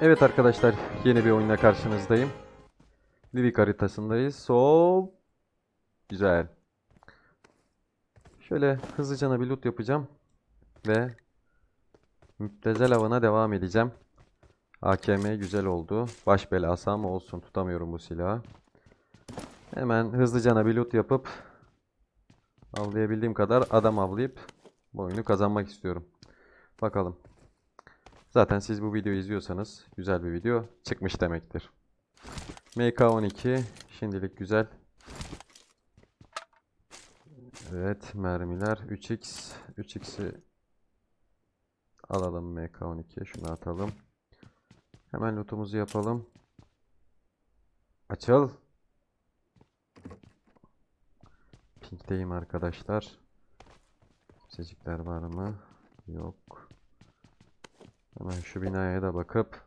Evet arkadaşlar yeni bir oyunla karşınızdayım. Livik haritasındayız. Sol. Güzel. Şöyle hızlıca bir loot yapacağım. Ve müptezel avına devam edeceğim. AKM güzel oldu. Baş belası ama olsun tutamıyorum bu silahı. Hemen hızlıca bir loot yapıp avlayabildiğim kadar adam avlayıp bu oyunu kazanmak istiyorum. Bakalım. Zaten siz bu videoyu izliyorsanız güzel bir video çıkmış demektir. MK12 şimdilik güzel. Evet mermiler 3x 3x'i alalım MK12 şunu atalım. Hemen lootumuzu yapalım. Açıl. Pink'teyim arkadaşlar. Kimsecikler var mı? Yok. Hemen şu binaya da bakıp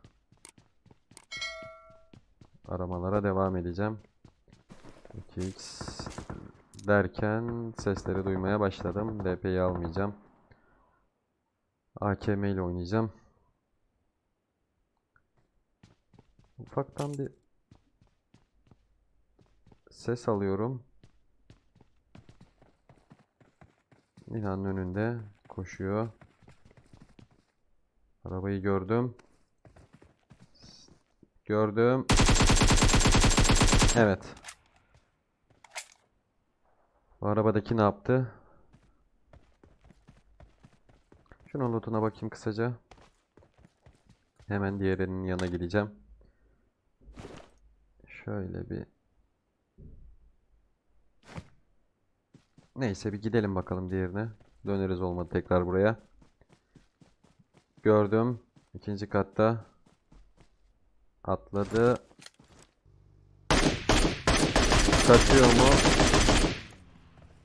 aramalara devam edeceğim. 2x derken sesleri duymaya başladım. DP'yi almayacağım. AKM ile oynayacağım. Ufaktan bir ses alıyorum. Binanın önünde koşuyor. Arabayı gördüm. Gördüm. Evet. Bu arabadaki ne yaptı? Şunun lootuna bakayım kısaca. Hemen diğerinin yanına gideceğim. Şöyle bir Neyse bir gidelim bakalım diğerine. Döneriz olmadı tekrar buraya. Gördüm. İkinci katta. Atladı. Kaçıyor mu?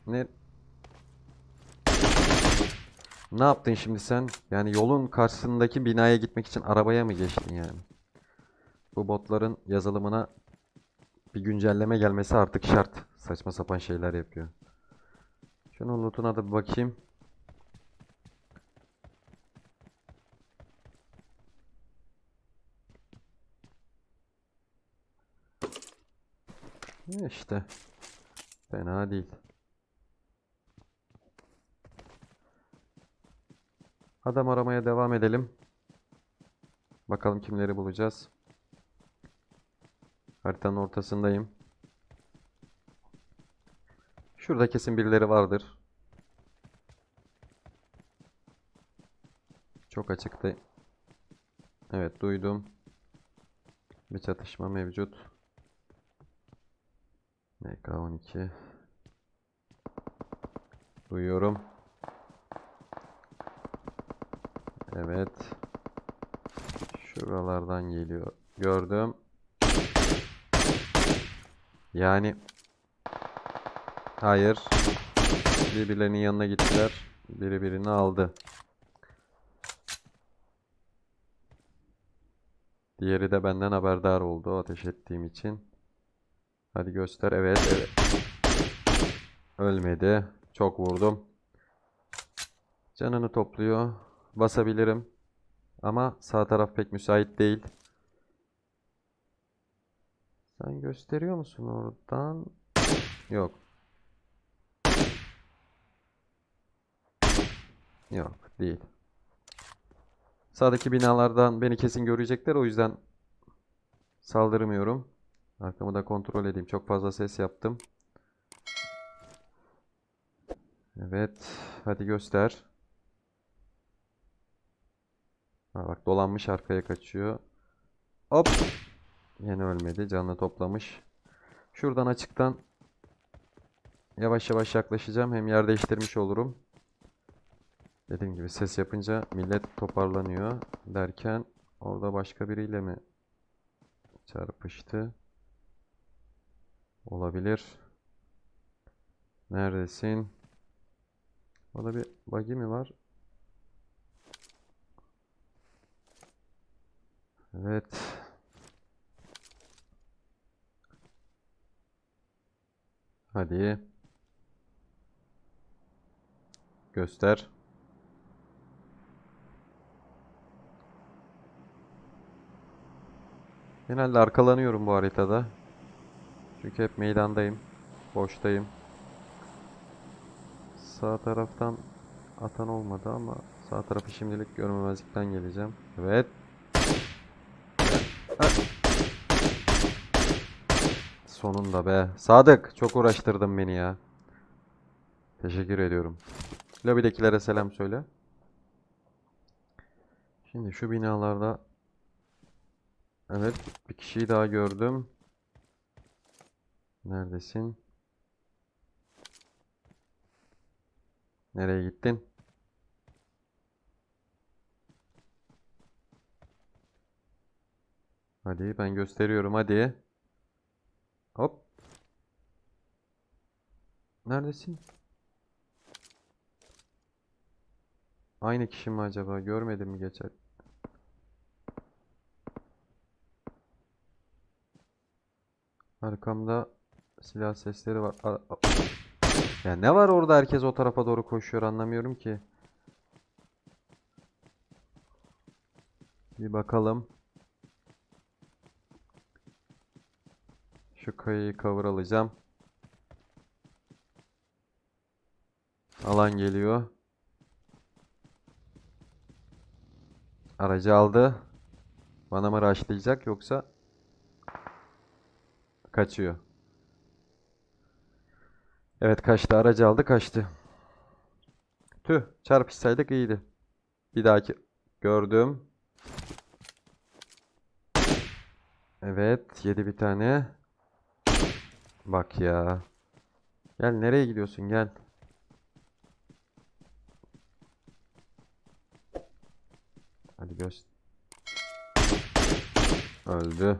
Ne? Ne yaptın şimdi sen? Yani yolun karşısındaki binaya gitmek için arabaya mı geçtin yani? Bu botların yazılımına bir güncelleme gelmesi artık şart. Saçma sapan şeyler yapıyor. Şunun lootuna da bir bakayım. İşte fena değil. Adam aramaya devam edelim. Bakalım kimleri bulacağız. Haritanın ortasındayım. Şurada kesin birileri vardır. Çok açıkta. Evet duydum. Bir çatışma mevcut. MK12 Duyuyorum. Evet. Şuralardan geliyor. Gördüm. Yani Hayır. Birbirlerinin yanına gittiler. Biri birini aldı. Diğeri de benden haberdar oldu ateş ettiğim için. Hadi göster. Evet, evet. Ölmedi. Çok vurdum. Canını topluyor. Basabilirim. Ama sağ taraf pek müsait değil. Sen gösteriyor musun oradan? Yok. Yok, değil. Sağdaki binalardan beni kesin görecekler. O yüzden saldırmıyorum. Arkamı da kontrol edeyim. Çok fazla ses yaptım. Evet. Hadi göster. Ha bak dolanmış arkaya kaçıyor. Hop. Yine ölmedi. Canını toplamış. Şuradan açıktan yavaş yavaş yaklaşacağım. Hem yer değiştirmiş olurum. Dediğim gibi ses yapınca millet toparlanıyor derken orada başka biriyle mi çarpıştı? Olabilir. Neredesin? Orada bir buggy mi var? Evet. Hadi. Göster. Genelde arkalanıyorum bu haritada. Çünkü hep meydandayım. Boştayım. Sağ taraftan atan olmadı ama sağ tarafı şimdilik görmemezlikten geleceğim. Evet. Sonunda be. Sadık çok uğraştırdın beni ya. Teşekkür ediyorum. Lobidekilere selam söyle. Şimdi şu binalarda Evet, bir kişiyi daha gördüm. Neredesin? Nereye gittin? Hadi ben gösteriyorum hadi. Hop. Neredesin? Aynı kişi mi acaba? Görmedim mi geçer? Arkamda silah sesleri var. A- a- Ya ne var orada herkes o tarafa doğru koşuyor anlamıyorum ki. Bir bakalım. Şu kayayı cover alacağım. Alan geliyor. Aracı aldı. Bana mı rushlayacak yoksa kaçıyor. Evet kaçtı. Aracı aldı kaçtı. Tüh çarpışsaydık iyiydi. Bir dahaki gördüm. Evet yedi bir tane. Bak ya. Gel nereye gidiyorsun gel. Hadi göz. Öldü.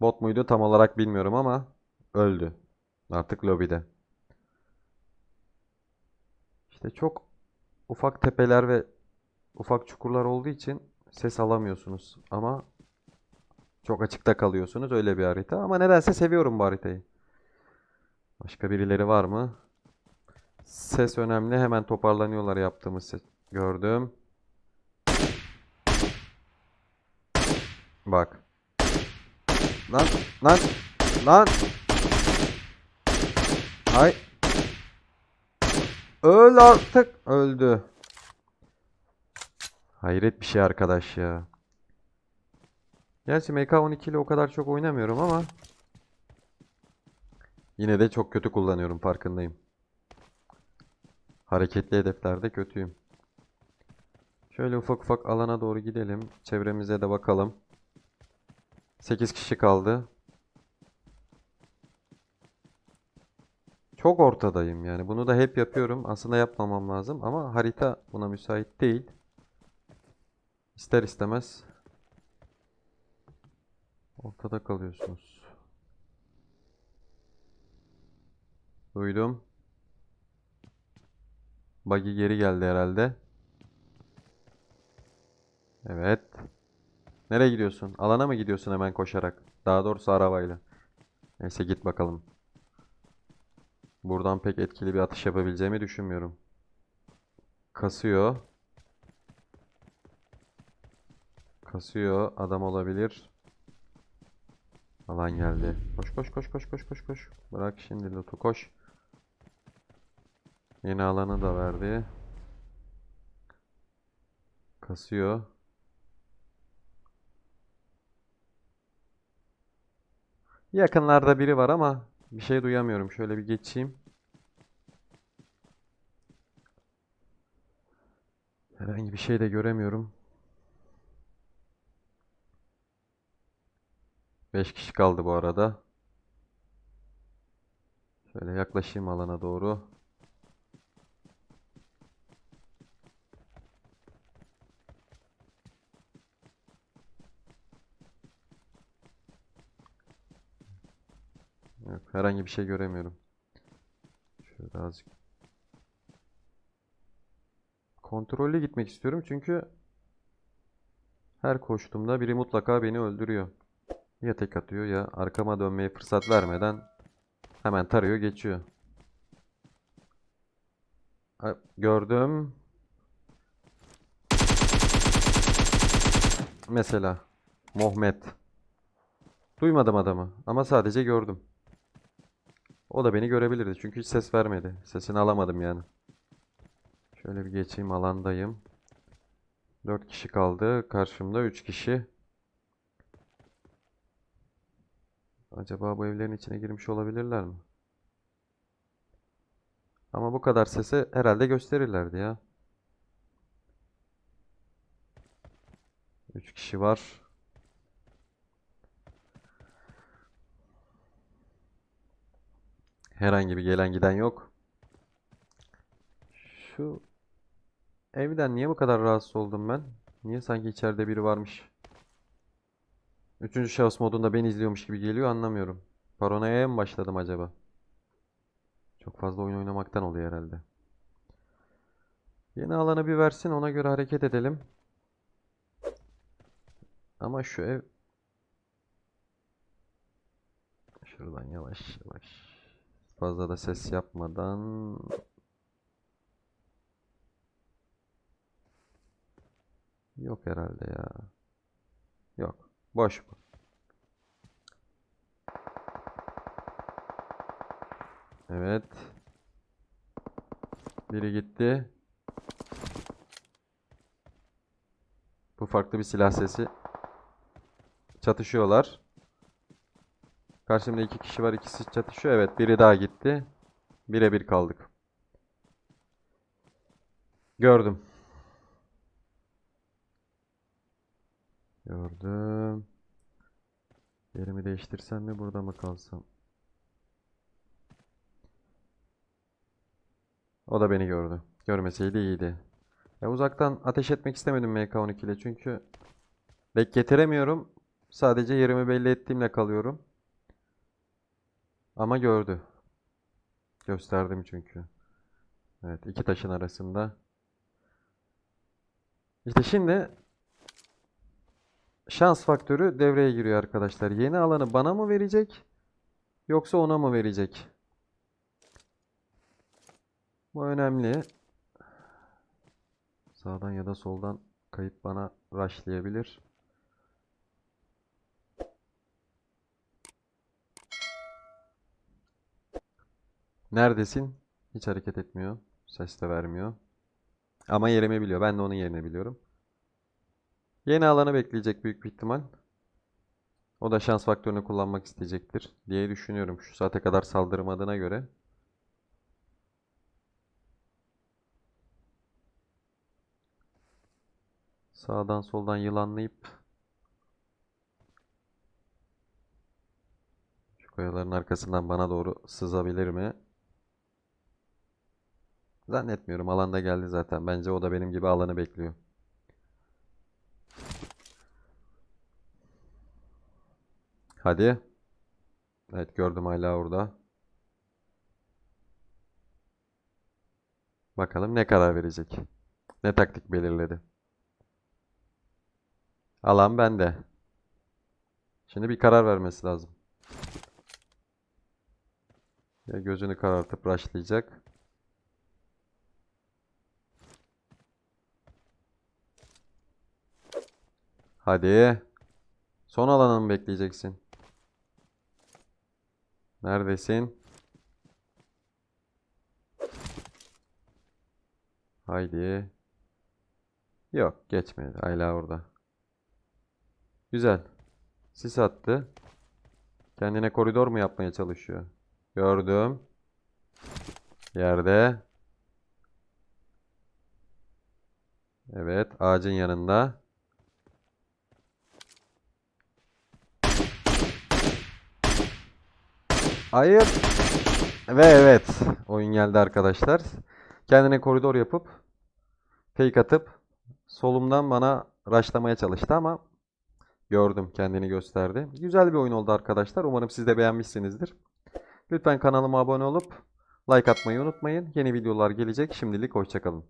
Bot muydu tam olarak bilmiyorum ama öldü. Artık lobide. İşte çok ufak tepeler ve ufak çukurlar olduğu için ses alamıyorsunuz. Ama çok açıkta kalıyorsunuz. Öyle bir harita. Ama nedense seviyorum bu haritayı. Başka birileri var mı? Ses önemli. Hemen toparlanıyorlar yaptığımız ses. Gördüm. Bak. Lan lan lan. Ay. Öl artık. Öldü. Hayret bir şey arkadaş ya. Gerçi MK12 ile o kadar çok oynamıyorum ama yine de çok kötü kullanıyorum farkındayım. Hareketli hedeflerde kötüyüm. Şöyle ufak ufak alana doğru gidelim. Çevremize de bakalım. 8 kişi kaldı. Çok ortadayım yani. Bunu da hep yapıyorum. Aslında yapmamam lazım ama harita buna müsait değil. İster istemez ortada kalıyorsunuz. Duydum. Buggy geri geldi herhalde. Evet. Nereye gidiyorsun? Alana mı gidiyorsun hemen koşarak? Daha doğrusu arabayla. Neyse git bakalım. Buradan pek etkili bir atış yapabileceğimi düşünmüyorum. Kasıyor. Kasıyor. Adam olabilir. Alan geldi. Koş koş koş koş koş koş koş. Bırak şimdi loot'u koş. Yeni alanı da verdi. Kasıyor. Yakınlarda biri var ama bir şey duyamıyorum. Şöyle bir geçeyim. Herhangi bir şey de göremiyorum. 5 kişi kaldı bu arada. Şöyle yaklaşayım alana doğru. Yok, herhangi bir şey göremiyorum. Şöyle azıcık. Kontrollü gitmek istiyorum çünkü her koştuğumda biri mutlaka beni öldürüyor. Ya tek atıyor ya arkama dönmeye fırsat vermeden hemen tarıyor geçiyor. Gördüm. Mesela Muhammed. Duymadım adamı ama sadece gördüm. O da beni görebilirdi çünkü hiç ses vermedi. Sesini alamadım yani. Şöyle bir geçeyim alandayım. 4 kişi kaldı. Karşımda 3 kişi. Acaba bu evlerin içine girmiş olabilirler mi? Ama bu kadar sese herhalde gösterirlerdi ya. 3 kişi var. Herhangi bir gelen giden yok. Şu evden niye bu kadar rahatsız oldum ben? Niye sanki içeride biri varmış? Üçüncü şahıs modunda beni izliyormuş gibi geliyor anlamıyorum. Paranoyaya mı başladım acaba? Çok fazla oyun oynamaktan oluyor herhalde. Yeni alanı bir versin ona göre hareket edelim. Ama şu ev... Şuradan yavaş yavaş. Fazla da ses yapmadan... Yok herhalde ya. Yok. Boş bu. Evet. Biri gitti. Bu farklı bir silah sesi. Çatışıyorlar. Karşımda iki kişi var. ikisi çatışıyor. Evet, biri daha gitti. Birebir kaldık. Gördüm. Gördüm. Yerimi değiştirsem mi burada mı kalsam? O da beni gördü. Görmeseydi iyiydi. Ya uzaktan ateş etmek istemedim MK12 ile çünkü denk getiremiyorum. Sadece yerimi belli ettiğimle kalıyorum. Ama gördü. Gösterdim çünkü. Evet, iki taşın arasında. İşte şimdi şans faktörü devreye giriyor arkadaşlar. Yeni alanı bana mı verecek yoksa ona mı verecek? Bu önemli. Sağdan ya da soldan kayıp bana rushlayabilir. Neredesin? Hiç hareket etmiyor. Ses de vermiyor. Ama yerimi biliyor. Ben de onun yerini biliyorum. Yeni alanı bekleyecek büyük bir ihtimal. O da şans faktörünü kullanmak isteyecektir diye düşünüyorum. Şu saate kadar saldırmadığına göre. Sağdan soldan yılanlayıp şu kayaların arkasından bana doğru sızabilir mi? Zannetmiyorum. Alanda geldi zaten. Bence o da benim gibi alanı bekliyor. Hadi. Evet gördüm hala orada. Bakalım ne karar verecek. Ne taktik belirledi. Alan bende. Şimdi bir karar vermesi lazım. Ya gözünü karartıp rushlayacak. Hadi. Son alanı mı bekleyeceksin? Neredesin? Haydi. Yok geçmedi. Hala orada. Güzel. Sis attı. Kendine koridor mu yapmaya çalışıyor? Gördüm. Yerde. Evet, ağacın yanında. Hayır. Ve evet, oyun geldi arkadaşlar. Kendine koridor yapıp fake atıp solumdan bana rushlamaya çalıştı ama gördüm kendini gösterdi. Güzel bir oyun oldu arkadaşlar. Umarım siz de beğenmişsinizdir. Lütfen kanalıma abone olup like atmayı unutmayın. Yeni videolar gelecek. Şimdilik hoşçakalın.